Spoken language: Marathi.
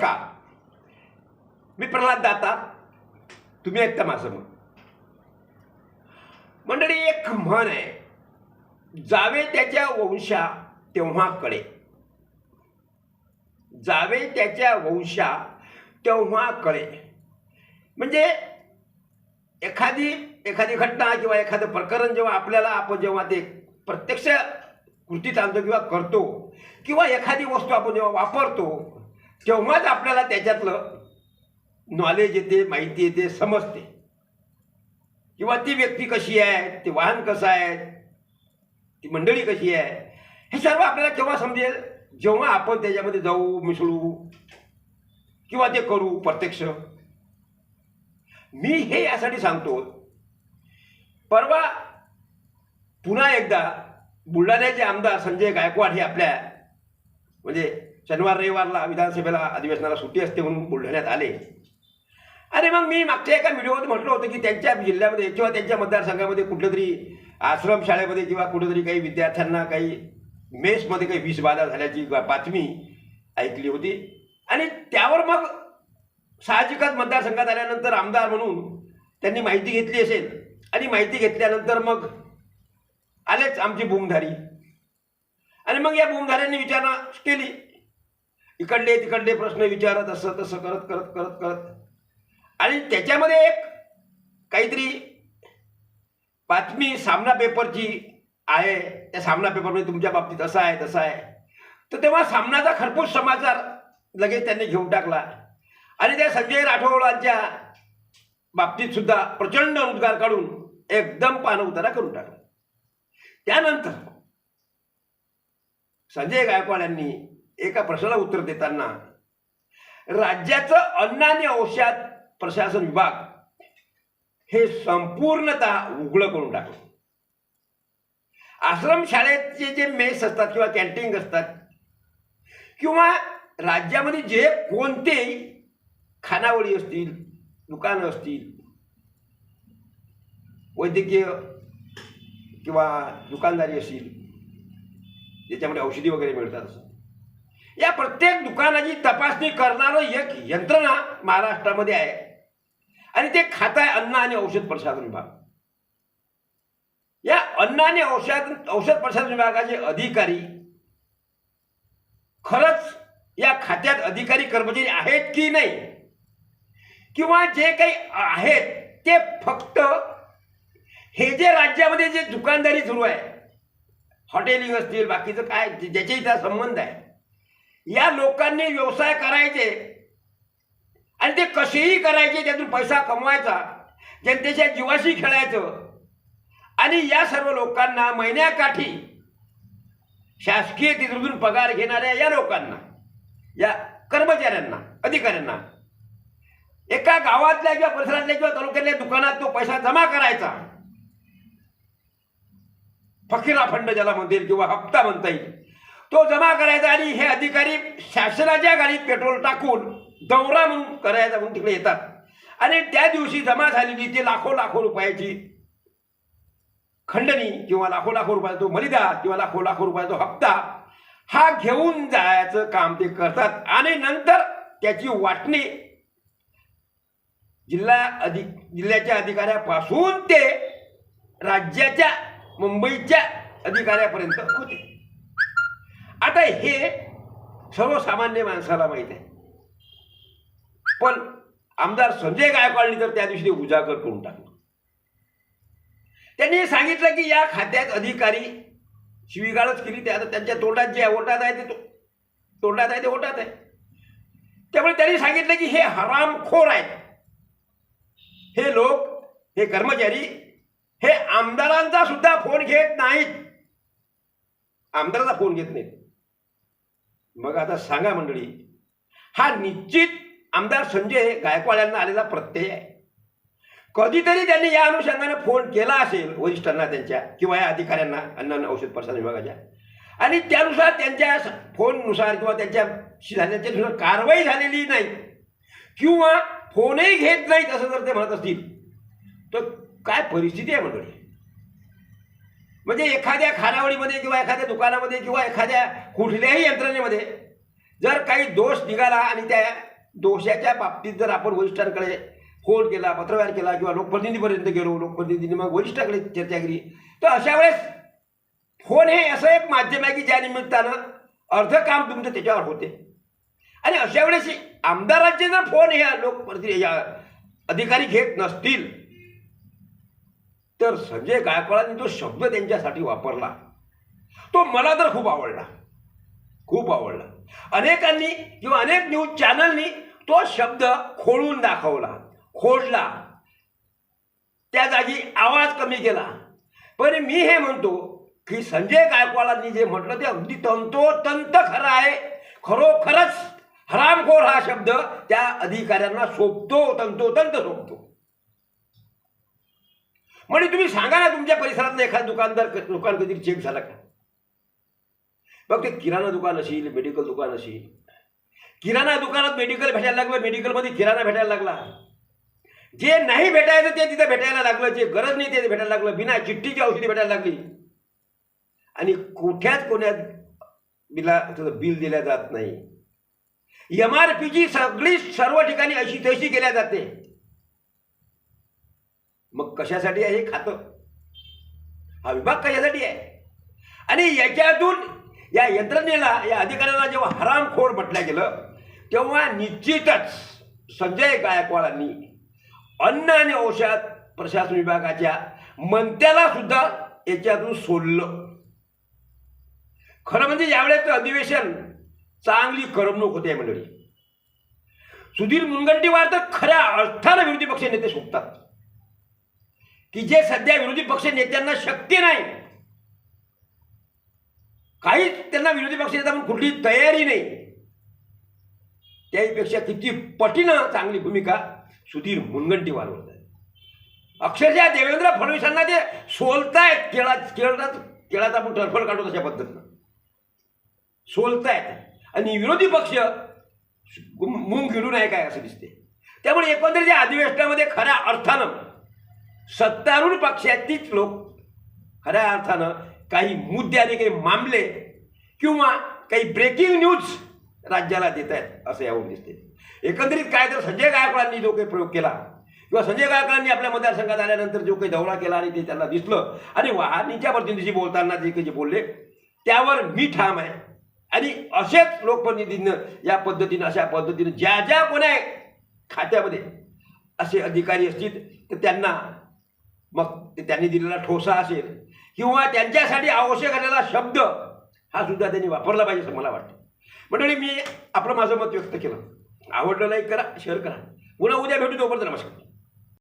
नमस्कार मी प्रल्हाद दाता. तुम्ही ऐकता माझं मग मंडळी एक म्हण आहे. जावे त्याच्या वंशा तेव्हा कळे जावे त्याच्या वंशा तेव्हा कळे म्हणजे एखादी एखादी घटना किंवा एखादं प्रकरण जेव्हा आपल्याला आपण जेव्हा ते प्रत्यक्ष कृतीत आणतो किंवा करतो किंवा एखादी वस्तू आपण जेव्हा वापरतो तेव्हाच आपल्याला त्याच्यातलं नॉलेज येते माहिती येते समजते. किंवा ती व्यक्ती कशी आहे ते वाहन कसं आहे ती मंडळी कशी आहे हे सर्व आपल्याला केव्हा समजेल? जेव्हा आपण त्याच्यामध्ये जाऊ मिसळू किंवा ते करू प्रत्यक्ष. मी हे यासाठी सांगतो परवा पुन्हा एकदा बुलढाण्याचे आमदार संजय गायकवाड हे आपल्या म्हणजे शनिवार रविवारला विधानसभेला अधिवेशनाला सुट्टी असते म्हणून बुलढाण्यात आले. अरे मग मी मागच्या एका व्हिडिओमध्ये म्हटलं होतं की त्यांच्या जिल्ह्यामध्ये किंवा त्यांच्या मतदारसंघामध्ये कुठल्या तरी आश्रम शाळेमध्ये किंवा कुठेतरी काही विद्यार्थ्यांना काही मेसमध्ये काही विषबाधा झाल्याची बातमी ऐकली होती. आणि त्यावर मग साहजिकच मतदारसंघात आल्यानंतर आमदार म्हणून त्यांनी माहिती घेतली असेल. आणि माहिती घेतल्यानंतर मग आलेच आमची बूमधारी. आणि मग या बूमधाऱ्यांनी विचारणा केली. इकडले तिकडले प्रश्न विचारत असं तसं करत करत करत करत. आणि त्याच्यामध्ये एक काहीतरी बातमी सामना पेपरची आहे. त्या सामना पेपरमध्ये तुमच्या बाबतीत असं आहे तसं आहे. तर तेव्हा सामनाचा खरपूस समाचार लगेच त्यांनी घेऊन टाकला. आणि त्या संजय राठोडांच्या बाबतीत सुद्धा प्रचंड उद्गार काढून एकदम पान उतारा करून टाकला. त्यानंतर संजय गायकवाड यांनी एका प्रश्नाला उत्तर देताना राज्याचं अन्न आणि औषध प्रशासन विभाग हे संपूर्णतः उघडं करून टाकलं. आश्रम शाळेचे जे मेस असतात किंवा कॅन्टीन असतात किंवा राज्यामध्ये जे कोणतेही खानावळी असतील दुकानं असतील वैद्यकीय किंवा दुकानदारी असतील ज्याच्यामध्ये औषधी वगैरे मिळतात असं. या प्रत्येक दुकानाची तपासणी करणारं एक यंत्रणा महाराष्ट्रामध्ये आहे. आणि ते खात आहे अन्न आणि औषध प्रशासन विभाग. या अन्न आणि औषध औषध प्रशासन विभागाचे अधिकारी खरंच या खात्यात अधिकारी कर्मचारी आहेत की नाही? किंवा जे काही आहेत ते फक्त हे जे राज्यामध्ये जे दुकानदारी सुरू आहे हॉटेलिंग असतील बाकीचं काय जे- ज्याच्याही त्या संबंध आहे या लोकांनी व्यवसाय करायचे. आणि ते कसेही करायचे त्यातून पैसा कमवायचा. जनतेच्या जीवाशी खेळायचं. आणि या सर्व लोकांना महिन्याकाठी शासकीय तिथून पगार घेणाऱ्या या लोकांना या कर्मचाऱ्यांना अधिकाऱ्यांना एका गावातल्या किंवा परिसरातल्या किंवा तालुक्यातल्या दुकानात तो पैसा जमा करायचा. फकीरा फंड ज्याला म्हणतील किंवा हप्ता म्हणता येईल. तो जमा करायचा आणि हे अधिकारी शासनाच्या गाडीत पेट्रोल टाकून दौरा म्हणून करायचा म्हणून तिकडे येतात. आणि त्या दिवशी जमा झालेली ती लाखो लाखो रुपयाची खंडणी किंवा लाखो लाखो रुपयाचा तो मलिदा किंवा लाखो लाखो रुपयाचा तो हप्ता हा घेऊन जायचं काम ते करतात. आणि नंतर त्याची वाटणी जिल्हा अधिक जिल्ह्याच्या अधिकाऱ्यापासून ते राज्याच्या मुंबईच्या अधिकाऱ्यापर्यंत होते. आता हे सर्वसामान्य माणसाला माहीत आहे. पण आमदार संजय गायकवाडनी तर त्या दिवशी उजागर करून टाकलं. त्यांनी सांगितलं की या खात्यात अधिकारी शिवीगाळच केली ते आता त्यांच्या तोंडात जे ओटात आहे ते तो- तोंडात आहे ते ओटात आहे. त्यामुळे त्यांनी सांगितलं की हे हरामखोर आहेत. हे लोक हे कर्मचारी हे आमदारांचा सुद्धा फोन घेत नाहीत. आमदाराचा फोन घेत नाहीत. मग आता सांगा मंडळी हा निश्चित आमदार संजय गायकवाड यांना आलेला प्रत्यय आहे. कधीतरी त्यांनी या अनुषंगाने फोन केला असेल वरिष्ठांना त्यांच्या किंवा या अधिकाऱ्यांना अन्न आणि औषध प्रसार विभागाच्या. आणि त्यानुसार त्यांच्या स- फोननुसार किंवा त्यांच्याशी झाल्याच्यानुसार कारवाई झालेली नाही. किंवा फोनही घेत नाहीत असं जर ते म्हणत असतील तर काय परिस्थिती आहे मंडळी? म्हणजे एखाद्या खानावळीमध्ये किंवा एखाद्या दुकानामध्ये किंवा एखाद्या कुठल्याही यंत्रणेमध्ये जर काही दोष निघाला आणि त्या दोषाच्या बाबतीत जर आपण वरिष्ठांकडे फोन केला पत्रव्यवहार केला किंवा लोकप्रतिनिधीपर्यंत गेलो लोकप्रतिनिधीने मग वरिष्ठाकडे चर्चा केली तर अशा वेळेस फोन हे असं एक माध्यम आहे की ज्या निमित्तानं अर्ध काम तुमचं त्याच्यावर होते. आणि अशा वेळेस आमदारांचे जर फोन हे लोकप्रतिनिधी अधिकारी घेत नसतील तर संजय गायकवाडांनी जो शब्द त्यांच्यासाठी वापरला. तो मला तर खूप आवडला. खूप आवडला. अनेकांनी किंवा अनेक न्यूज चॅनलनी तो शब्द खोडून दाखवला. खोडला. त्या जागी आवाज कमी केला. पण मी हे म्हणतो की संजय गायकवाडांनी जे म्हटलं ते अगदी तंतोतंत खरं आहे. खरोखरच हरामखोर हा शब्द त्या अधिकाऱ्यांना सोपतो तंतोतंत सोपतो. म्हणजे तुम्ही सांगा ना तुमच्या परिसरातलं एखादा दुकानदार दुकान कधी चेक झाला का? बघ ते किराणा दुकान असेल मेडिकल दुकान असेल. किराणा दुकानात मेडिकल भेटायला लागलं मेडिकलमध्ये किराणा भेटायला लागला. जे नाही भेटायचं ते तिथं भेटायला लागलं. जे गरज नाही ते भेटायला लागलं. बिना चिठ्ठीची औषधी भेटायला लागली. आणि कुठ्याच कोण्यात बिला त्याचं बिल दिल्या जात नाही. एम आर पीची सगळी सर्व ठिकाणी अशी तशी केल्या जाते. मग कशासाठी आहे हे खातं? हा विभाग कशासाठी आहे? आणि याच्यातून या यंत्रणेला या अधिकाऱ्याला जेव्हा हरामखोर म्हटलं गेलं तेव्हा निश्चितच संजय गायकवाडांनी अन्न आणि औषध प्रशासन विभागाच्या मंत्र्याला सुद्धा याच्यातून सोडलं. खरं म्हणजे यावेळेस अधिवेशन चांगली करमणूक होते मंडळी. सुधीर मुनगंटीवार तर खऱ्या अर्थानं विरोधी पक्ष नेते शोधतात की जे सध्या विरोधी पक्ष नेत्यांना शक्य नाही काहीच त्यांना विरोधी पक्ष नेता म्हणून कुठली तयारी नाही त्याहीपेक्षा किती पटीनं चांगली भूमिका सुधीर मुनगंटीवार होत आहे. अक्षरशः देवेंद्र फडणवीसांना ते सोलतायत केळा केळात केळाचा आपण टरफड काढतो तशा पद्धतीनं. सोलतायत. आणि विरोधी पक्ष मुंग गिळू आहे काय असं दिसते त्यामुळे एकंदरीत या अधिवेशनामध्ये खऱ्या अर्थानं सत्तारूढ पक्षातीच लोक. खऱ्या अर्थानं काही मुद्दे काही मामले किंवा काही ब्रेकिंग न्यूज राज्याला देत आहेत असं यावरून दिसते एकंदरीत काय तर संजय गायकवाडांनी जो काही प्रयोग केला किंवा संजय गायकवाडांनी आपल्या मतदारसंघात आल्यानंतर जो काही दौरा केला आणि ते त्यांना दिसलं आणि वाहनीच्या प्रतिनिधीशी बोलताना जे काही जे बोलले त्यावर मी ठाम आहे. आणि असेच लोकप्रतिनिधीनं या पद्धतीनं अशा पद्धतीनं ज्या ज्या कोण्या खात्यामध्ये असे अधिकारी असतील तर त्यांना मग त्यांनी दिलेला ठोसा असेल किंवा त्यांच्यासाठी आवश्यक असलेला शब्द हा सुद्धा त्यांनी वापरला पाहिजे असं मला वाटतं. मंडळी मी आपलं माझं मत व्यक्त केलं. आवडलं नाही करा शेअर करा. पुन्हा उद्या भेटू तोपर्यंत नमस्कार.